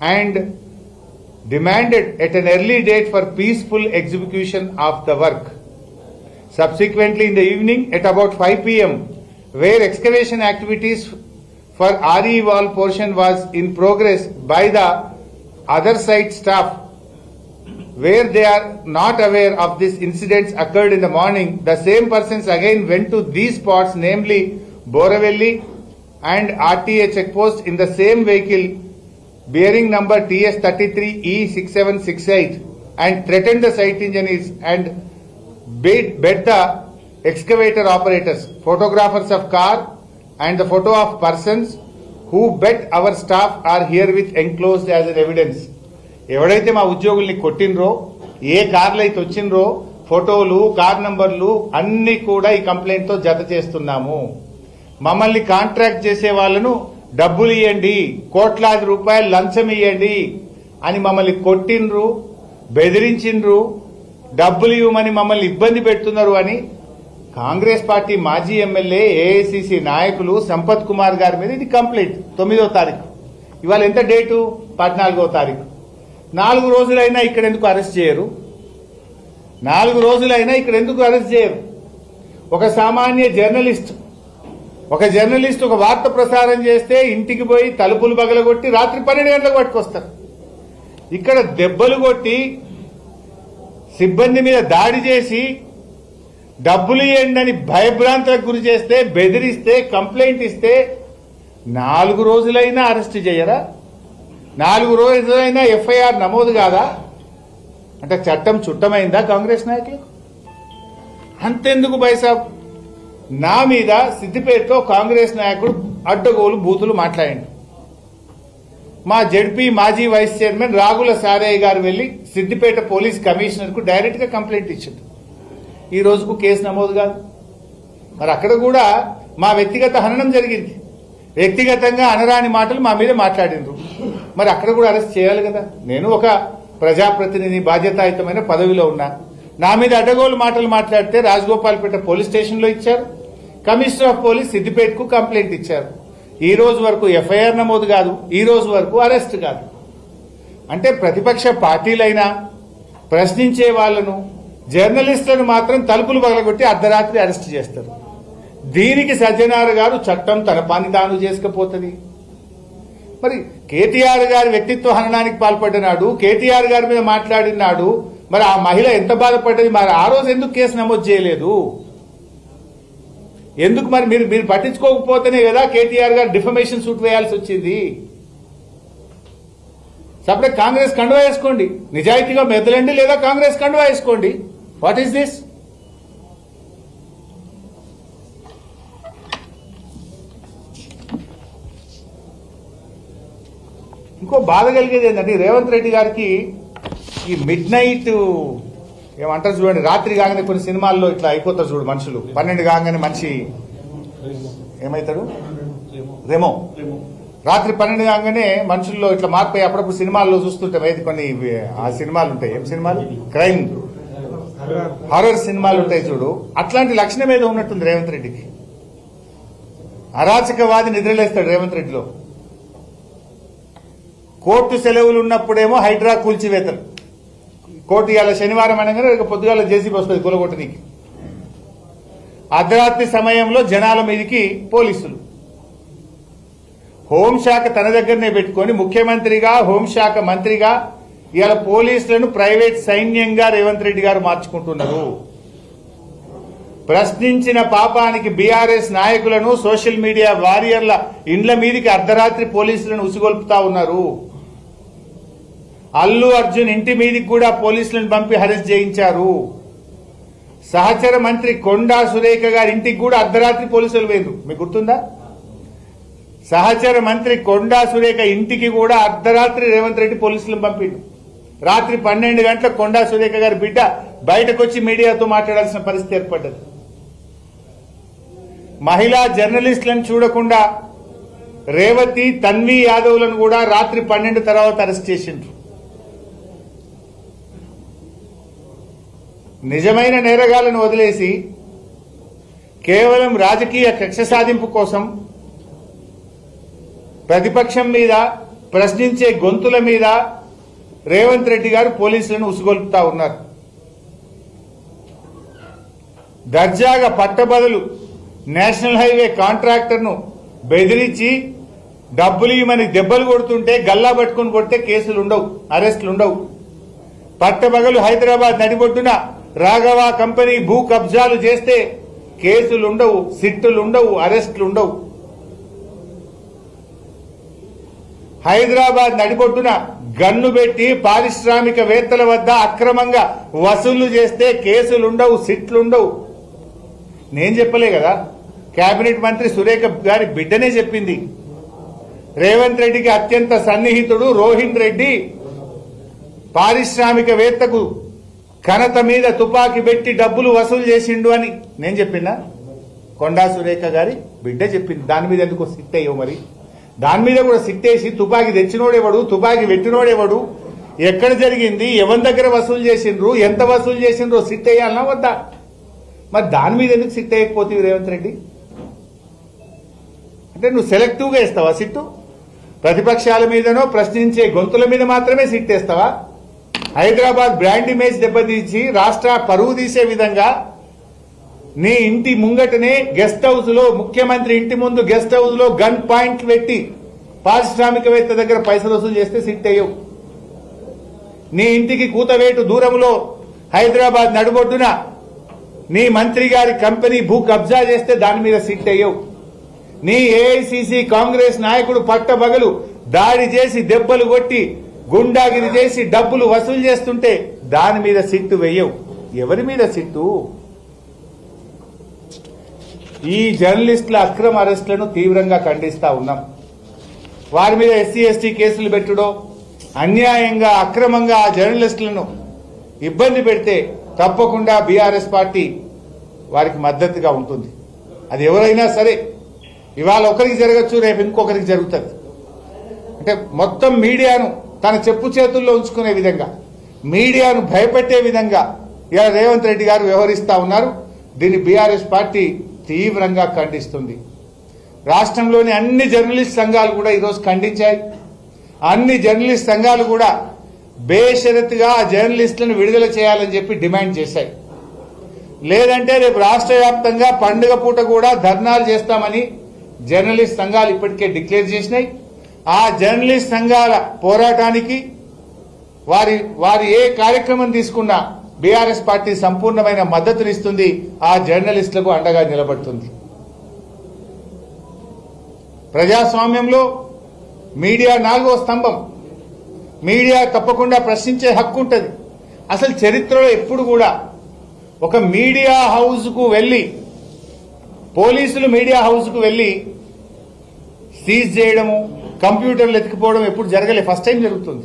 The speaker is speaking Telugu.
and demanded at an early date for peaceful execution of the work. Subsequently, in the evening at about 5 pm, where excavation activities for RE wall portion was in progress by the other side staff, where they are not aware of this incidents occurred in the morning, the same persons again went to these spots, namely Boravelli and RTA checkpost in the same vehicle bearing number TS E 33E6768 and threatened the site engineers and bid, bet the excavator operators, photographers of car and the photo of persons who bet our staff are herewith enclosed as an evidence. ఎవడైతే మా ఉద్యోగుల్ని కొట్టినరో ఏ కార్లు అయితే వచ్చినరో ఫోటోలు కార్ నంబర్లు అన్ని కూడా ఈ కంప్లైంట్తో జత చేస్తున్నాము మమ్మల్ని కాంట్రాక్ట్ చేసే వాళ్ళను డబ్బులు ఇవ్వండి కోట్లాది రూపాయలు లంచం ఇవ్వండి అని మమ్మల్ని కొట్టిండ్రు బెదిరించిండ్రు డబ్బులు ఇవ్వమని మమ్మల్ని ఇబ్బంది పెడుతున్నారు అని కాంగ్రెస్ పార్టీ మాజీ ఎమ్మెల్యే ఏఐసిసి నాయకులు సంపత్ కుమార్ గారి మీద ఇది కంప్లైంట్ తొమ్మిదో తారీఖు. ఇవాళ ఎంత డేటు? పద్నాలుగో తారీఖు. నాలుగు రోజులైనా ఇక్కడ ఎందుకు అరెస్ట్ చేయరు? నాలుగు రోజులైనా ఇక్కడ ఎందుకు అరెస్ట్ చేయరు? ఒక సామాన్య జర్నలిస్ట్ ఒక జర్నలిస్ట్ ఒక వార్త ప్రసారం చేస్తే ఇంటికి పోయి తలుపులు పగలగొట్టి రాత్రి పన్నెండు గంటలకు పట్టుకొస్తారు. ఇక్కడ దెబ్బలు కొట్టి సిబ్బంది మీద దాడి చేసి డబ్బులు ఇవ్వండి అని భయభ్రాంతులకు గురి చేస్తే బెదిరిస్తే కంప్లైంట్ ఇస్తే నాలుగు రోజులైనా అరెస్ట్ చేయరా? నాలుగు రోజులైనా ఎఫ్ఐఆర్ నమోదు కాదా? అంటే చట్టం చుట్టమైందా కాంగ్రెస్ నాయకులకు? అంతెందుకు బైసాబ్? నా మీద సిద్దిపేటలో కాంగ్రెస్ నాయకుడు అడ్డగోలు బూతులు మాట్లాడండి. మా జడ్పీ మాజీ వైస్ చైర్మన్ రాగుల సారయ్య గారు వెళ్ళి సిద్దిపేట పోలీస్ కమిషనర్కు డైరెక్ట్గా కంప్లైంట్ ఇచ్చింది ఈ రోజుకు కేసు నమోదు కాదు. మరి అక్కడ కూడా మా వ్యక్తిగత హననం జరిగింది. వ్యక్తిగతంగా అనరాని మాటలు మా మీద మాట్లాడిండ్రు మరి అక్కడ కూడా అరెస్ట్ చేయాలి కదా. నేను ఒక ప్రజాప్రతినిధి బాధ్యతాయుతమైన పదవిలో ఉన్నా. నా మీద అడ్డగోలు మాటలు మాట్లాడితే రాజగోపాల్పేట పోలీస్ స్టేషన్లో ఇచ్చారు. కమిషనర్ ఆఫ్ పోలీస్ సిద్దిపేటకు కంప్లైంట్ ఇచ్చారు. ఈ రోజు వరకు ఎఫ్ఐఆర్ నమోదు కాదు ఈ రోజు వరకు అరెస్ట్ కాదు. అంటే ప్రతిపక్ష పార్టీలైనా ప్రశ్నించే వాళ్ళను జర్నలిస్టులను మాత్రం తలుపులు పగలగొట్టి అర్ధరాత్రి అరెస్ట్ చేస్తారు. దీనికి సజ్జనార్ గారు చట్టం తన పని తాను చేసుకపోతుంది. మరి కేటీఆర్ గారి వ్యక్తిత్వ హననానికి పాల్పడినాడు కేటీఆర్ గారి మీద మాట్లాడినాడు మరి ఆ మహిళ ఎంత బాధపడ్డది మరి ఆ రోజు ఎందుకు కేసు నమోదు చేయలేదు? ఎందుకు మరి మీరు మీరు పట్టించుకోకపోతేనే కదా కేటీఆర్ గారు డిఫమేషన్ సూట్ వేయాల్సి వచ్చింది. సపరేట్ కాంగ్రెస్ కండువా వేసుకోండి. నిజాయితీగా మెదలండి లేదా కాంగ్రెస్ కండువా వేసుకోండి. వాట్ ఈస్ దిస్ ఇంకో బాధ కలిగేది ఏంటంటే రేవంత్ రెడ్డి గారికి ఈ మిడ్ నైట్ ఏమంటారు చూడండి రాత్రి కాగానే కొన్ని సినిమాల్లో ఇట్లా అయిపోతారు చూడు మనుషులు. పన్నెండు కాగానే మనిషి ఏమవుతాడు రెమో. రాత్రి పన్నెండు కాగానే మనుషుల్లో ఇట్లా మార్పు అప్పుడప్పుడు సినిమాల్లో చూస్తుంటాం. ఏది కొన్ని ఆ సినిమాలు ఉంటాయి. ఏం సినిమాలు? క్రైమ్. హారర్ సినిమాలు ఉంటాయి చూడు. అట్లాంటి లక్షణం ఏదో ఉన్నట్టుంది రేవంత్ రెడ్డికి. అరాచకవాది నిద్రలేస్తాడు రేవంత్ రెడ్డిలో. కోర్టు సెలవులు ఉన్నప్పుడేమో హైడ్రా కూల్చివేతలు. కోర్టు ఇవాళ శనివారం అనగానే రేపు పొద్దుగాల జేసీబీ వస్తుంది కూలగొట్టనికి. అర్ధరాత్రి సమయంలో జనాల మీదకి పోలీసులు. హోంశాఖ తన దగ్గరనే పెట్టుకొని ముఖ్యమంత్రిగా హోంశాఖ మంత్రిగా ఇవాళ పోలీసులను ప్రైవేట్ సైన్యంగా రేవంత్ రెడ్డి గారు మార్చుకుంటున్నారు. ప్రశ్నించిన పాపానికి బీఆర్ఎస్ నాయకులను సోషల్ మీడియా వారియర్ల ఇండ్ల మీదికి అర్ధరాత్రి పోలీసులను ఉసిగొల్పుతా ఉన్నారు. అల్లు అర్జున్ ఇంటి మీదికి కూడా పోలీసులను పంపి అరెస్ట్ చేయించారు. సహచర మంత్రి కొండా సురేఖ గారి ఇంటికి కూడా అర్ధరాత్రి పోలీసులు వేరు మీకు గుర్తుందా? సహచర మంత్రి కొండా సురేఖ ఇంటికి కూడా అర్ధరాత్రి రేవంత్ రెడ్డి పోలీసులను పంపిండు. రాత్రి పన్నెండు గంటల కొండా సురేఖ గారి బిడ్డ బయటకు వచ్చి మీడియాతో మాట్లాడాల్సిన పరిస్థితి ఏర్పడ్డది. మహిళా జర్నలిస్టులను చూడకుండా రేవతి తన్వి యాదవ్లను కూడా రాత్రి పన్నెండు తర్వాత అరెస్ట్ చేసిండ్రు. నిజమైన నేరగాలను వదిలేసి కేవలం రాజకీయ కక్ష సాధింపు కోసం ప్రతిపక్షం మీద ప్రశ్నించే గొంతుల మీద రేవంత్ రెడ్డి గారు పోలీసులను ఉసుగొల్పుతా ఉన్నారు. దర్జాగా పట్టబదులు నేషనల్ హైవే కాంట్రాక్టర్ను బెదిరించి డబ్బులు ఇవ్వమని దెబ్బలు కొడుతుంటే గల్లా పట్టుకుని కొడితే కేసులు ఉండవు అరెస్టులు ఉండవు పట్టబగలు హైదరాబాద్ నడిబొడ్డున రాఘవ కంపెనీ భూ కబ్జాలు చేస్తే కేసులుండవు సిట్టులుండవు అరెస్టులుండవు. ఉండవు హైదరాబాద్ నడిబొడ్డున గన్ను పెట్టి పారిశ్రామికవేత్తల వద్ద అక్రమంగా వసూళ్ళు చేస్తే కేసులు ఉండవు నేను చెప్పలే కదా కేబినెట్ మంత్రి సురేఖ గారి బిడ్డనే చెప్పింది. రేవంత్ రెడ్డికి అత్యంత సన్నిహితుడు రోహిన్ రెడ్డి. పారిశ్రామికవేత్తకు ఘనత మీద తుపాకీ పెట్టి డబ్బులు వసూలు చేసిండు అని నేను చెప్పినా? కొండా సురేఖ గారి బిడ్డ చెప్పింది. దాని మీద ఎందుకు సిట్ అయ్యో మరి? దాని మీద కూడా సిట్టేసి తుపాకీ తెచ్చినోడేవాడు తుపాకీ పెట్టినోడెవడు? ఎక్కడ జరిగింది? ఎవరి దగ్గర వసూలు చేసిండ్రు? ఎంత వసూలు చేసిండ్రో సిట్ అయ్యాలన్నా వద్దా? మరి దాని మీద ఎందుకు సిట్ అయ్యకపోతే రేవంత్ రెడ్డి? అంటే నువ్వు సెలెక్టివ్గా ఇస్తావా సిట్టు? ప్రతిపక్షాల మీదనో ప్రశ్నించే గొంతుల మీద మాత్రమే సిట్ వేస్తావా హైదరాబాద్ బ్రాండ్ ఇమేజ్ దెబ్బతీసి రాష్ట్ర పరువు తీసే విధంగా నీ ఇంటి ముంగటనే గెస్ట్ హౌస్లో ముఖ్యమంత్రి ఇంటి ముందు గెస్ట్ హౌస్లో గన్ పాయింట్ పెట్టి పారిశ్రామికవేత్త దగ్గర పైసలు వసూలు చేస్తే సిట్ అయ్యవు. నీ ఇంటికి కూతవేటు దూరంలో హైదరాబాద్ నడుబొడ్డున నీ మంత్రి గారి కంపెనీ భూ కబ్జా చేస్తే దాని మీద సిట్ అయ్యవు. నీ ఏఐసిసి కాంగ్రెస్ నాయకుడు పట్టబగలు దాడి చేసి దెబ్బలు కొట్టి గుండాగిరి చేసి డబ్బులు వసూలు చేస్తుంటే దాని మీద సిట్టు వెయ్యవు ఎవరి మీద సిట్టు? ఈ జర్నలిస్టుల అక్రమ అరెస్టులను తీవ్రంగా ఖండిస్తా ఉన్నాం. వారి మీద ఎస్సీ ఎస్టీ కేసులు పెట్టుడో అన్యాయంగా అక్రమంగా ఆ జర్నలిస్టులను ఇబ్బంది పెడితే తప్పకుండా బీఆర్ఎస్ పార్టీ వారికి మద్దతుగా ఉంటుంది. అది ఎవరైనా సరే ఇవాళ ఒకరికి జరగచ్చు రేపు ఇంకొకరికి జరుగుతుంది. అంటే మొత్తం మీడియాను తన చెప్పు చేతుల్లో ఉంచుకునే విధంగా మీడియాను భయపెట్టే విధంగా ఇలా రేవంత్ రెడ్డి గారు వ్యవహరిస్తా ఉన్నారు. దీన్ని బీఆర్ఎస్ పార్టీ తీవ్రంగా ఖండిస్తుంది. రాష్ట్రంలోని అన్ని జర్నలిస్ట్ సంఘాలు కూడా ఈరోజు ఖండించాయి. అన్ని జర్నలిస్ట్ సంఘాలు కూడా బేషరతుగా ఆ జర్నలిస్టులను విడుదల చేయాలని చెప్పి డిమాండ్ చేశాయి. లేదంటే రేపు రాష్ట్ర వ్యాప్తంగా పండుగ పూట కూడా ధర్నాలు చేస్తామని జర్నలిస్ట్ సంఘాలు ఇప్పటికే డిక్లేర్ చేసినాయి. ఆ జర్నలిస్ట్ సంఘాల పోరాటానికి వారి వారి ఏ కార్యక్రమం తీసుకున్నా బీఆర్ఎస్ పార్టీ సంపూర్ణమైన మద్దతునిస్తుంది ఆ జర్నలిస్టులకు అండగా నిలబడుతుంది. ప్రజాస్వామ్యంలో మీడియా నాలుగో స్తంభం. మీడియా తప్పకుండా ప్రశ్నించే హక్కు ఉంటుంది. అసలు చరిత్రలో ఎప్పుడు కూడా ఒక మీడియా హౌస్కు వెళ్ళి పోలీసులు మీడియా హౌస్కు వెళ్ళి సీజ్ చేయడము కంప్యూటర్లు ఎత్తుకుపోవడం ఎప్పుడు జరగలే ఫస్ట్ టైం జరుగుతుంది.